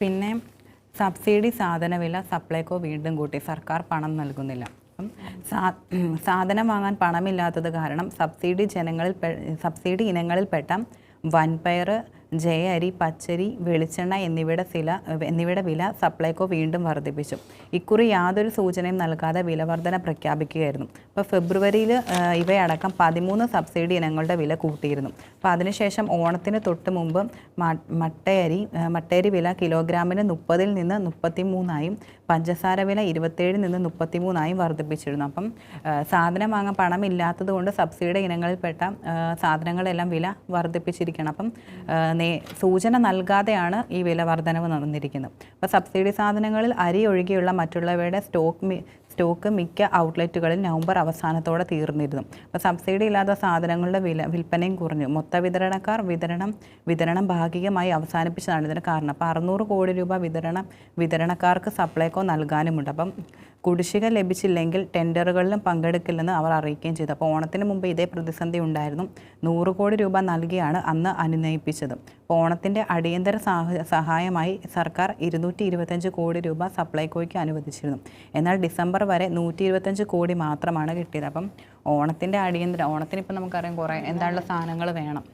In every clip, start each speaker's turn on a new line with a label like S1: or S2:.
S1: പിന്നെ സബ്സിഡി സാധനവില സപ്ലൈകോ വീണ്ടും കൂട്ടി. സർക്കാർ പണം നൽകുന്നില്ല. അപ്പം സാധനം വാങ്ങാൻ പണമില്ലാത്തത് കാരണം സബ്സിഡി ജനങ്ങളിൽ സബ്സിഡി ഇനങ്ങളിൽപ്പെട്ട വൻപയർ ജയ അരി പച്ചരി വെളിച്ചെണ്ണ എന്നിവയുടെ വില എന്നിവയുടെ വില സപ്ലൈകോ വീണ്ടും വർദ്ധിപ്പിച്ചു. ഇക്കുറി യാതൊരു സൂചനയും നൽകാതെ വില വർധന പ്രഖ്യാപിക്കുകയായിരുന്നു. അപ്പോൾ ഫെബ്രുവരിയിൽ ഇവയടക്കം പതിമൂന്ന് സബ്സിഡി ഇനങ്ങളുടെ വില കൂട്ടിയിരുന്നു. അപ്പോൾ അതിനുശേഷം ഓണത്തിന് തൊട്ട് മുമ്പ് മട്ടയരി മട്ടയരി വില കിലോഗ്രാമിന് മുപ്പതിൽ നിന്ന് മുപ്പത്തി മൂന്നായും പഞ്ചസാര വില ഇരുപത്തേഴിൽ നിന്ന് മുപ്പത്തി മൂന്നായും വർദ്ധിപ്പിച്ചിരുന്നു. അപ്പം സാധനം വാങ്ങാൻ പണമില്ലാത്തത് കൊണ്ട് സബ്സിഡി ഇനങ്ങളിൽപ്പെട്ട സാധനങ്ങളെല്ലാം വില വർദ്ധിപ്പിച്ചിരിക്കണം അപ്പം സൂചന നൽകാതെയാണ് ഈ വില വർധനവ് നടന്നിരിക്കുന്നത്. അപ്പോൾ സബ്സിഡി സാധനങ്ങളിൽ അരി ഒഴികെയുള്ള മറ്റുള്ളവയുടെ സ്റ്റോക്ക് സ്റ്റോക്ക് മിക്ക ഔട്ട്ലെറ്റുകളിൽ നവംബർ അവസാനത്തോടെ തീർന്നിരുന്നു. അപ്പോൾ സബ്സിഡി ഇല്ലാത്ത സാധനങ്ങളുടെ വില വിൽപ്പനയും കുറഞ്ഞു. മൊത്ത വിതരണക്കാർ വിതരണം വിതരണം ഭാഗികമായി അവസാനിപ്പിച്ചതാണ് ഇതിന് കാരണം. അപ്പോൾ അറുന്നൂറ് കോടി രൂപ വിതരണം വിതരണക്കാർക്ക് സപ്ലൈകോ നൽകാനുമുണ്ട്. അപ്പം കുടിശ്ശിക ലഭിച്ചില്ലെങ്കിൽ ടെൻഡറുകളിലും പങ്കെടുക്കില്ലെന്ന് അവർ അറിയിക്കുകയും ചെയ്തു. അപ്പോൾ ഓണത്തിന് മുമ്പ് ഇതേ പ്രതിസന്ധി ഉണ്ടായിരുന്നു. നൂറ് കോടി രൂപ നൽകിയാണ് അന്ന് അനുനയിപ്പിച്ചത്. അപ്പോൾ ഓണത്തിന്റെ അടിയന്തര സഹായമായി സർക്കാർ ഇരുന്നൂറ്റി കോടി രൂപ സപ്ലൈകോയ്ക്ക് അനുവദിച്ചിരുന്നു. എന്നാൽ ഡിസംബർ വരെ നൂറ്റി ഇരുപത്തഞ്ച് കോടി മാത്രമാണ് കിട്ടിയത്. അപ്പം ഓണത്തിന്റെ അടിയന്തര ഓണത്തിന് ഇപ്പം നമുക്കറിയാം കുറേ എന്താണുള്ള സാധനങ്ങൾ വേണം.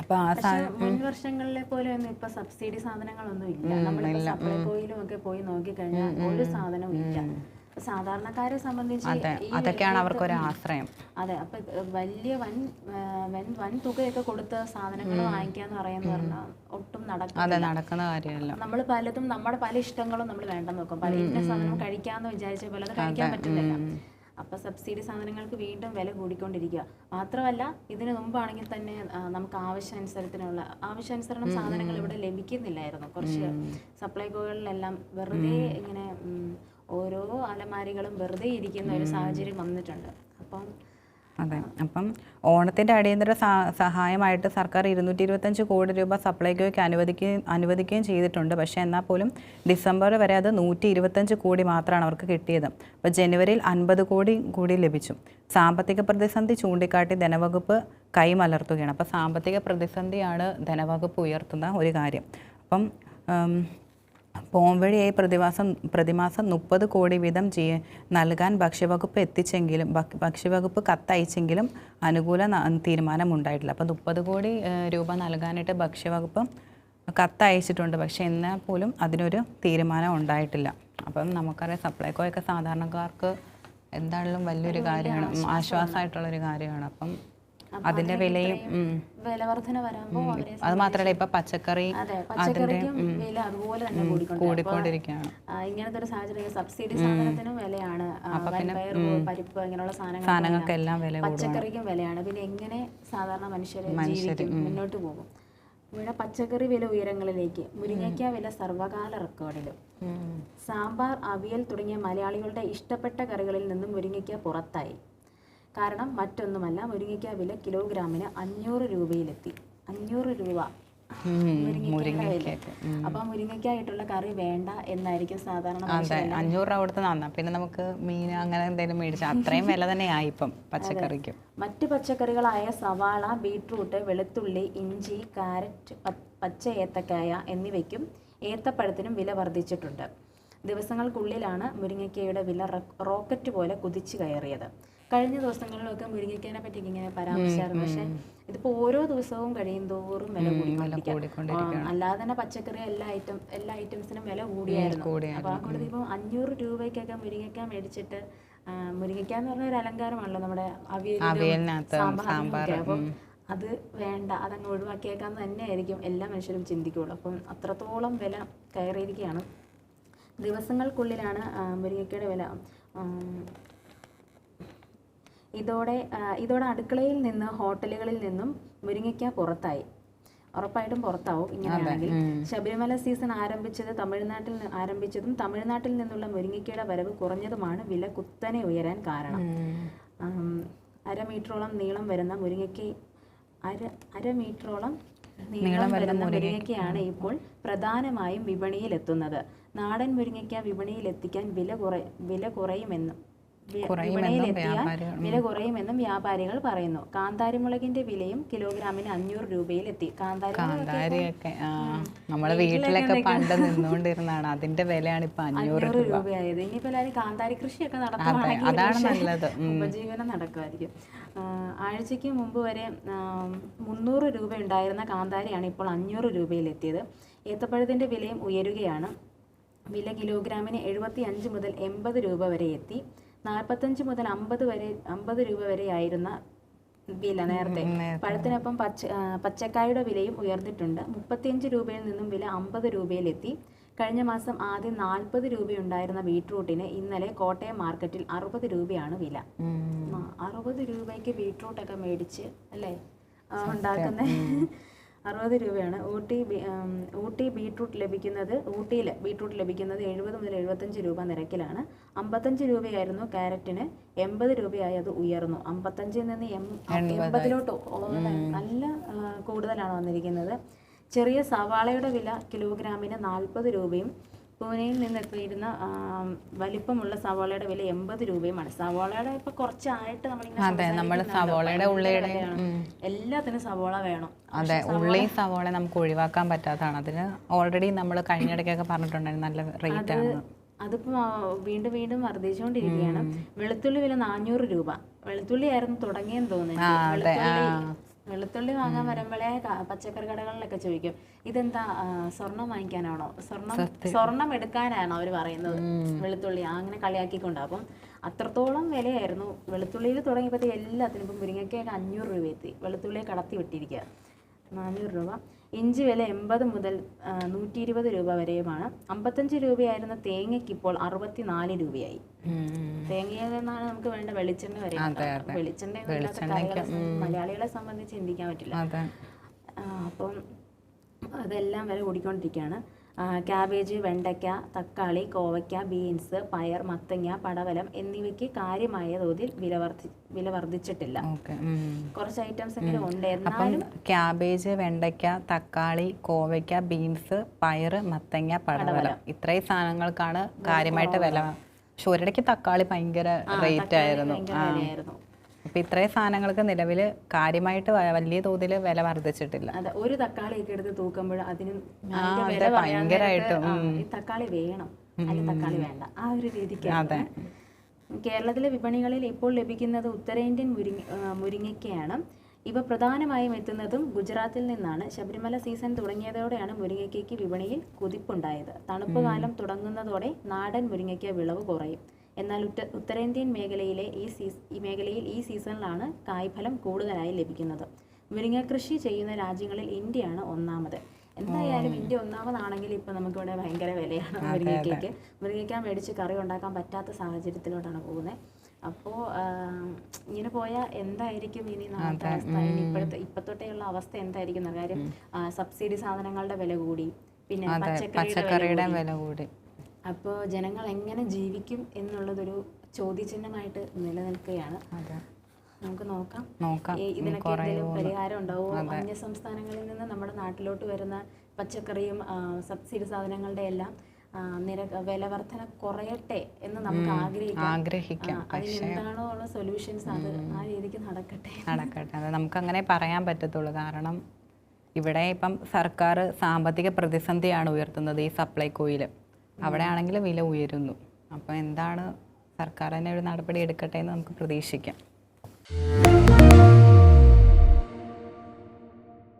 S1: അപ്പോൾ ആ സാ
S2: മുൻ വർഷങ്ങളിലെ പോലെ ഒന്നും ഇപ്പൊ സബ്സിഡി സാധനങ്ങളൊന്നും ഇല്ല. നമ്മൾ സപ്ലൈകോയിലും ഒക്കെ പോയി നോക്കിക്കഴിഞ്ഞാൽ ഒരു സാധനവും ഇല്ല. സാധാരണക്കാരെ സംബന്ധിച്ച്
S1: അതൊക്കെയാണ്
S2: അവർക്ക്
S1: ഒരു ആശ്രയം.
S2: അതെ അപ്പൊ വലിയ വൻ വൻ വൻ തുകയൊക്കെ കൊടുത്ത സാധനങ്ങൾ വാങ്ങിക്കാന്ന് പറയാന്ന് പറഞ്ഞാൽ ഒട്ടും
S1: നടക്കുന്ന കാര്യമല്ല.
S2: നമ്മൾ പലതും നമ്മുടെ പല ഇഷ്ടങ്ങളും നമ്മൾ വേണ്ടെന്ന് നോക്കും പല ഇന്ന സാധനം കഴിക്കാന്ന് വിചാരിച്ച പോലെ അത് കഴിക്കാൻ പറ്റുന്നില്ല അപ്പൊ സബ്സിഡി സാധനങ്ങൾക്ക് വീണ്ടും വില കൂടിക്കൊണ്ടിരിക്കുക മാത്രമല്ല ഇതിനു മുമ്പാണെങ്കിൽ തന്നെ നമുക്ക് ആവശ്യാനുസരണത്തിനുള്ള ആവശ്യാനുസരണം സാധനങ്ങൾ ഇവിടെ ലഭിക്കുന്നില്ലായിരുന്നു. കുറച്ച് സപ്ലൈകോകളിലെല്ലാം വെറുതെ ഇങ്ങനെ ഓരോ അലമാരികളും വെറുതെ ഇരിക്കുന്ന ഒരു സാഹചര്യം വന്നിട്ടുണ്ട്. അപ്പം
S1: അതെ. അപ്പം ഓണത്തിന്റെ അടിയന്തര സഹാ- സഹായമായിട്ട് സർക്കാർ ഇരുന്നൂറ്റി ഇരുപത്തഞ്ച് കോടി രൂപ സപ്ലൈകോയ്ക്ക് അനുവദിക്കുകയും അനുവദിക്കുകയും ചെയ്തിട്ടുണ്ട്. പക്ഷേ എന്നാൽ പോലും ഡിസംബർ വരെ അത് നൂറ്റി ഇരുപത്തഞ്ച് കോടി മാത്രമാണ് അവർക്ക് കിട്ടിയത്. അപ്പോൾ ജനുവരിയിൽ അൻപത് കോടി കൂടി ലഭിച്ചു. സാമ്പത്തിക പ്രതിസന്ധി ചൂണ്ടിക്കാട്ടി ധനവകുപ്പ് കൈമലർത്തുകയാണ്. അപ്പോൾ സാമ്പത്തിക പ്രതിസന്ധിയാണ് ധനവകുപ്പ് ഉയർത്തുന്ന ഒരു കാര്യം. അപ്പം പോംവഴിയായി പ്രതിമാസം പ്രതിമാസം മുപ്പത് കോടി വീതം ചെയ്യ നൽകാൻ ഭക്ഷ്യവകുപ്പ് എത്തിച്ചെങ്കിലും ഭക്ഷ്യ- ഭക്ഷ്യവകുപ്പ് കത്തയച്ചെങ്കിലും അനുകൂല തീരുമാനമുണ്ടായിട്ടില്ല. തീരുമാനം ഉണ്ടായിട്ടില്ല അപ്പോൾ മുപ്പത് കോടി രൂപ നൽകാനായിട്ട് ഭക്ഷ്യവകുപ്പ് കത്തയച്ചിട്ടുണ്ട്. പക്ഷേ എന്നാൽ പോലും അതിനൊരു തീരുമാനം ഉണ്ടായിട്ടില്ല. അപ്പം നമുക്കറിയാം സപ്ലൈകോയൊക്കെ സാധാരണക്കാർക്ക് എന്താണെങ്കിലും വലിയൊരു കാര്യമാണ് ആശ്വാസമായിട്ടുള്ളൊരു കാര്യമാണ്. അപ്പം അതിന്റെ വിലയും.
S2: വില വർധന വരുമ്പോൾ
S1: അത് മാത്രമല്ല ഇപ്പൊ പച്ചക്കറി
S2: അതെ പച്ചക്കറിക്കും വില അതുപോലെ തന്നെ കൂടിക്കൊണ്ടിരിക്കും.
S1: കൂടിക്കൊണ്ടിരിക്കുകയാണ്.
S2: ഇങ്ങനത്തെ ഒരു സാഹചര്യം സബ്സിഡി സാധനത്തിനും വിലയാണ് പരിപ്പ് സാധനങ്ങൾ
S1: സാധനങ്ങൾക്കെല്ലാം വില
S2: പച്ചക്കറിക്കും വിലയാണ്. പിന്നെ എങ്ങനെ സാധാരണ മനുഷ്യർ ജീവിക്കും മുന്നോട്ട് പോകും? ഇവിടെ പച്ചക്കറി വില ഉയരങ്ങളിലേക്ക് മുരിങ്ങയ്ക്ക വില സർവകാല റെക്കോർഡിലും. സാമ്പാർ അവിയൽ തുടങ്ങിയ മലയാളികളുടെ ഇഷ്ടപ്പെട്ട കറികളിൽ നിന്നും മുരിങ്ങയ്ക്ക പുറത്തായി. കാരണം മറ്റൊന്നുമല്ല മുരിങ്ങയ്ക്ക വില കിലോഗ്രാമിന് അഞ്ഞൂറ് രൂപയിലെത്തി. അഞ്ഞൂറ് രൂപ. അപ്പൊ മുരിങ്ങയ്ക്കായിട്ടുള്ള കറി വേണ്ട എന്നായിരിക്കും സാധാരണ
S1: അഞ്ഞൂറ് രൂപ കൊടുത്ത് നന്നാ പിന്നെ നമുക്ക് മീൻ അങ്ങനെ എന്തെങ്കിലും മേടിച്ചാൽ അത്രയും വില തന്നെയായി ഇപ്പം പച്ചക്കറിക്ക്.
S2: മറ്റു പച്ചക്കറികളായ സവാള ബീട്രൂട്ട് വെളുത്തുള്ളി ഇഞ്ചി കാരറ്റ് പച്ച ഏത്തക്കായ എന്നിവയ്ക്കും ഏത്തപ്പഴത്തിനും വില വർദ്ധിച്ചിട്ടുണ്ട്. ദിവസങ്ങൾക്കുള്ളിലാണ് മുരിങ്ങയ്ക്കയുടെ വില റോക്കറ്റ് പോലെ കുതിച്ചു കയറിയത്. കഴിഞ്ഞ ദിവസങ്ങളിലൊക്കെ മുരിങ്ങയ്ക്കനെ പറ്റി ഇങ്ങനെ പരാമർശിച്ചായിരുന്നു. പക്ഷെ ഇതിപ്പോ ഓരോ ദിവസവും കഴിയും തോറും വില കൂടിക്കൊണ്ടിരിക്കുക ആ, അല്ലാതെ തന്നെ പച്ചക്കറി എല്ലാ ഐറ്റം എല്ലാ ഐറ്റംസിനും വില കൂടിയായിരുന്നു. അപ്പൊ ആ കൂടുതൽ ഇപ്പം അഞ്ഞൂറ് രൂപയ്ക്കൊക്കെ മുരിങ്ങയ്ക്ക മേടിച്ചിട്ട് മുരിങ്ങയ്ക്ക എന്ന് പറഞ്ഞ ഒരു അലങ്കാരമാണല്ലോ നമ്മുടെ
S1: അവിയലിനകത്ത്.
S2: അപ്പം അത് വേണ്ട അതങ്ങ് ഒഴിവാക്കിയേക്കാന്ന് തന്നെയായിരിക്കും. എല്ലാ മനുഷ്യരും ചിന്തിക്കുള്ളൂ. അപ്പം അത്രത്തോളം വില കയറിയിരിക്കുകയാണ്. ദിവസങ്ങൾക്കുള്ളിലാണ് മുരിങ്ങയ്ക്കയുടെ വില. ഇതോടെ ഇതോടെ അടുക്കളയിൽ നിന്ന് ഹോട്ടലുകളിൽ നിന്നും മുരിങ്ങയ്ക്ക പുറത്തായി. ഉറപ്പായിട്ടും പുറത്താവും ഇങ്ങനെയാണെങ്കിൽ. ശബരിമല സീസൺ ആരംഭിച്ചത് തമിഴ്നാട്ടിൽ ആരംഭിച്ചതും തമിഴ്നാട്ടിൽ നിന്നുള്ള മുരിങ്ങയ്ക്കയുടെ വരവ് കുറഞ്ഞതുമാണ് വില കുത്തനെ ഉയരാൻ കാരണം. അര മീറ്ററോളം നീളം വരുന്ന മുരിങ്ങയ്ക്ക അര അര മീറ്ററോളം നീളം വരുന്ന മുരിങ്ങയ്ക്കയാണ് ഇപ്പോൾ പ്രധാനമായും വിപണിയിൽ എത്തുന്നത് നാടൻ മുരിങ്ങയ്ക്ക വിപണിയിൽ എത്തിക്കാൻ വില കുറ വില കുറയുമെന്നും വിപണിയിലെത്തിയാൽ വില കുറയുമെന്നും വ്യാപാരികൾ പറയുന്നു. കാന്താരിമുളകിന്റെ വിലയും കിലോഗ്രാമിന് അഞ്ഞൂറ് രൂപയിൽ എത്തി
S1: കാന്താരിയൊക്കെ ആ വീട്ടിലൊക്കെ പണ്ട് നിന്നുകൊണ്ടിരുന്നതാണ്. അതിന്റെ വിലയാണ് ഇപ്പൊ അഞ്ഞൂറ്
S2: രൂപയായത്. ഇനിയിപ്പോ എല്ലാവരും കാന്താരി കൃഷിയൊക്കെ
S1: നല്ലത്.
S2: ഉപജീവനം നടക്കുമായിരിക്കും ആഴ്ചയ്ക്ക് മുമ്പ് വരെ മുന്നൂറ് രൂപ ഉണ്ടായിരുന്ന കാന്താരിയാണ് ഇപ്പോൾ അഞ്ഞൂറ് രൂപയിൽ എത്തിയത് ഏത്തപ്പഴത്തിന്റെ വിലയും ഉയരുകയാണ്. വില കിലോഗ്രാമിന് എഴുപത്തി അഞ്ച് മുതൽ എൺപത് രൂപ വരെ എത്തി. നാൽപ്പത്തഞ്ച് മുതൽ അമ്പത് വരെ അമ്പത് രൂപ വരെ ആയിരുന്ന വില നേരത്തെ. പഴത്തിനൊപ്പം പച്ച പച്ചക്കായുടെ വിലയും ഉയർന്നിട്ടുണ്ട്. മുപ്പത്തിയഞ്ച് രൂപയിൽ നിന്നും വില അമ്പത് രൂപയിലെത്തി. കഴിഞ്ഞ മാസം ആദ്യം നാൽപ്പത് രൂപയുണ്ടായിരുന്ന ബീട്രൂട്ടിന് ഇന്നലെ കോട്ടയം മാർക്കറ്റിൽ അറുപത് രൂപയാണ് വില. അറുപത് രൂപയ്ക്ക് ബീട്രൂട്ടൊക്കെ മേടിച്ച് അല്ലേ? ഉണ്ടാക്കുന്ന. അറുപത് രൂപയാണ്. ഊട്ടി ഊട്ടി ബീട്രൂട്ട് ലഭിക്കുന്നത് ഊട്ടിയിൽ ബീട്രൂട്ട് ലഭിക്കുന്നത് എഴുപത് മുതൽ എഴുപത്തഞ്ച് രൂപ നിരക്കിലാണ്. അമ്പത്തഞ്ച് രൂപയായിരുന്നു ക്യാരറ്റിന് എൺപത് രൂപയായി അത് ഉയർന്നു. അമ്പത്തഞ്ചിൽ നിന്ന് എൺപതിലോട്ട് നല്ല കൂടുതലാണ് വന്നിരിക്കുന്നത്. ചെറിയ സവാളയുടെ വില കിലോഗ്രാമിന് നാൽപ്പത് രൂപയും പൂനെയിൽ നിന്ന് ഇപ്പോൾ ആ, വലിപ്പമുള്ള സവാളയുടെ വില എൺപത് രൂപയുമാണ്. സവാളയുടെ ഇപ്പൊ കുറച്ചായിട്ട് നമ്മളിങ്ങനെ
S1: സവോളയുടെ ഉള്ളിയുടെ
S2: എല്ലാത്തിനും സവോള വേണം.
S1: അതെ ഉള്ളി സവോള നമുക്ക് ഒഴിവാക്കാൻ പറ്റാത്തതാണ്. അതിന് ഓൾറെഡി നമ്മൾ കഴിഞ്ഞിടയ്ക്കൊക്കെ പറഞ്ഞിട്ടുണ്ടായിരുന്നു നല്ല റേറ്റ് ആണ്.
S2: അതിപ്പോ വീണ്ടും വീണ്ടും വർദ്ധിച്ചുകൊണ്ടിരിക്കുകയാണ്. വെളുത്തുള്ളി വില നാനൂറ് രൂപ. വെളുത്തുള്ളി ആയിരുന്നു തുടങ്ങിയെന്ന് തോന്നുന്നു വെളുത്തുള്ളി വാങ്ങാൻ വരുമ്പോഴേ പച്ചക്കറി കടകളിലൊക്കെ ചോദിക്കും ഇതെന്താ സ്വർണം വാങ്ങിക്കാനാണോ? സ്വർണം സ്വർണം എടുക്കാനാണോ അവർ പറയുന്നത് വെളുത്തുള്ളി. അങ്ങനെ കളിയാക്കിക്കൊണ്ട്. അപ്പം അത്രത്തോളം വിലയായിരുന്നു. വെളുത്തുള്ളിയിൽ തുടങ്ങിയപ്പോഴത്തെ എല്ലാത്തിനും ഇപ്പം മുരിങ്ങയ്ക്കൊക്കെ അഞ്ഞൂറ് രൂപ എത്തി. വെളുത്തുള്ളിയെ കടത്തി വിട്ടിരിക്കുക നാനൂറ് രൂപ. ഇഞ്ചി വില എൺപത് മുതൽ നൂറ്റി ഇരുപത് രൂപ വരെയുമാണ്. അമ്പത്തഞ്ച് രൂപയായിരുന്ന തേങ്ങയ്ക്ക് ഇപ്പോൾ അറുപത്തിനാല് രൂപയായി. തേങ്ങയിൽ നിന്നാണ് നമുക്ക് വേണ്ട വെളിച്ചെണ്ണ വരെ വെളിച്ചെണ്ണ മലയാളികളെ സംബന്ധിച്ച് ചിന്തിക്കാൻ പറ്റില്ല. അപ്പം അതെല്ലാം വില കൂടിക്കൊണ്ടിരിക്കുകയാണ് ആ, ക്യാബേജ് വെണ്ടയ്ക്ക തക്കാളി കോവയ്ക്ക ബീൻസ് പയർ മത്തങ്ങ പടവലം എന്നിവയ്ക്ക് കാര്യമായ തോതിൽ വില വില വർദ്ധിച്ചിട്ടില്ല. കുറച്ച് ഐറ്റംസ് എങ്കിലും ഉണ്ട്. എന്നാലും
S1: ക്യാബേജ് വെണ്ടയ്ക്ക തക്കാളി കോവയ്ക്ക ബീൻസ് പയർ മത്തങ്ങ പടവലം ഇത്രയും സാധനങ്ങൾക്കാണ് കാര്യമായിട്ട് വില പക്ഷെ ഒരിടയ്ക്ക് തക്കാളി ഭയങ്കര റേറ്റ് ആയിരുന്നു. അപ്പൊ ഇത്രയും സാധനങ്ങൾക്ക് നിലവിൽ കാര്യമായിട്ട് വലിയ തോതിൽ വില വർദ്ധിച്ചിട്ടില്ല.
S2: അതെ ഒരു തക്കാളിയൊക്കെ എടുത്ത് തൂക്കുമ്പോൾ അതിന് ഭയങ്കരമായിട്ട് തക്കാളി വേണം. തക്കാളി വേണ്ട. ആ ഒരു രീതിക്ക്
S1: അതെ.
S2: കേരളത്തിലെ വിപണികളിൽ ഇപ്പോൾ ലഭിക്കുന്നത് ഉത്തരേന്ത്യൻ മുരിങ്ങ മുരിങ്ങയ്ക്കയാണ് ഇവ പ്രധാനമായും എത്തുന്നതും ഗുജറാത്തിൽ നിന്നാണ്. ശബരിമല സീസൺ തുടങ്ങിയതോടെയാണ് മുരിങ്ങയ്ക്കയ്ക്ക് വിപണിയിൽ കുതിപ്പുണ്ടായത്. തണുപ്പ് കാലം തുടങ്ങുന്നതോടെ നാടൻ മുരിങ്ങയ്ക്ക വിളവ് കുറയും. എന്നാൽ ഉത്ത ഉത്തരേന്ത്യൻ മേഖലയിലെ ഈ സീസ് ഈ മേഖലയിൽ ഈ സീസണിലാണ് കായ്ഫലം കൂടുതലായി ലഭിക്കുന്നത്. മുരിങ്ങ കൃഷി ചെയ്യുന്ന രാജ്യങ്ങളിൽ ഇന്ത്യയാണ് ഒന്നാമത്. എന്തായാലും ഇന്ത്യ ഒന്നാമതാണെങ്കിൽ ഇപ്പൊ നമുക്കിവിടെ ഭയങ്കര വിലയാണ് മുരിങ്ങയ്ക്കയ്ക്ക് മുരിങ്ങയ്ക്ക മേടിച്ച് കറി ഉണ്ടാക്കാൻ പറ്റാത്ത സാഹചര്യത്തിലോട്ടാണ് പോകുന്നത് അപ്പോൾ ഇങ്ങനെ പോയാൽ എന്തായിരിക്കും ഇനി നാളത്തെ അവസ്ഥ? ഇനി ഇപ്പോഴത്തെ ഇപ്പത്തൊട്ടേയുള്ള അവസ്ഥ എന്തായിരിക്കും കാര്യം സബ്സിഡി സാധനങ്ങളുടെ വില കൂടി പിന്നെ പച്ചക്കറിയുടെ വില കൂടി. അപ്പോൾ ജനങ്ങൾ എങ്ങനെ ജീവിക്കും എന്നുള്ളതൊരു ചോദ്യചിഹ്നമായിട്ട് നിലനിൽക്കുകയാണ്. നമുക്ക് നോക്കാം. ഇതിനൊക്കെ എന്തെങ്കിലും പരിഹാരം ഉണ്ടാവും അന്യ സംസ്ഥാനങ്ങളിൽ നിന്ന് നമ്മുടെ നാട്ടിലോട്ട് വരുന്ന പച്ചക്കറിയും സബ്സിഡി സാധനങ്ങളുടെ എല്ലാം നിര വില വർധന കുറയട്ടെ എന്ന് നമുക്ക് ആഗ്രഹിക്കാം.
S1: ആഗ്രഹിക്കാം.
S2: അതിനെന്താണോ ഉള്ള സൊല്യൂഷൻസ് അത് ആ രീതിക്ക് നടക്കട്ടെ.
S1: നടക്കട്ടെ. അത് നമുക്ക് അങ്ങനെ പറയാൻ പറ്റത്തുള്ളൂ. കാരണം ഇവിടെ ഇപ്പം സർക്കാർ സാമ്പത്തിക പ്രതിസന്ധിയാണ് ഉയർത്തുന്നത് ഈ സപ്ലൈകോയിൽ അവിടെ ആണെങ്കിൽ വില ഉയരുന്നു. അപ്പോൾ എന്താണ് സർക്കാർ തന്നെ ഒരു നടപടി എടുക്കട്ടെ എന്ന് നമുക്ക് പ്രതീക്ഷിക്കാം.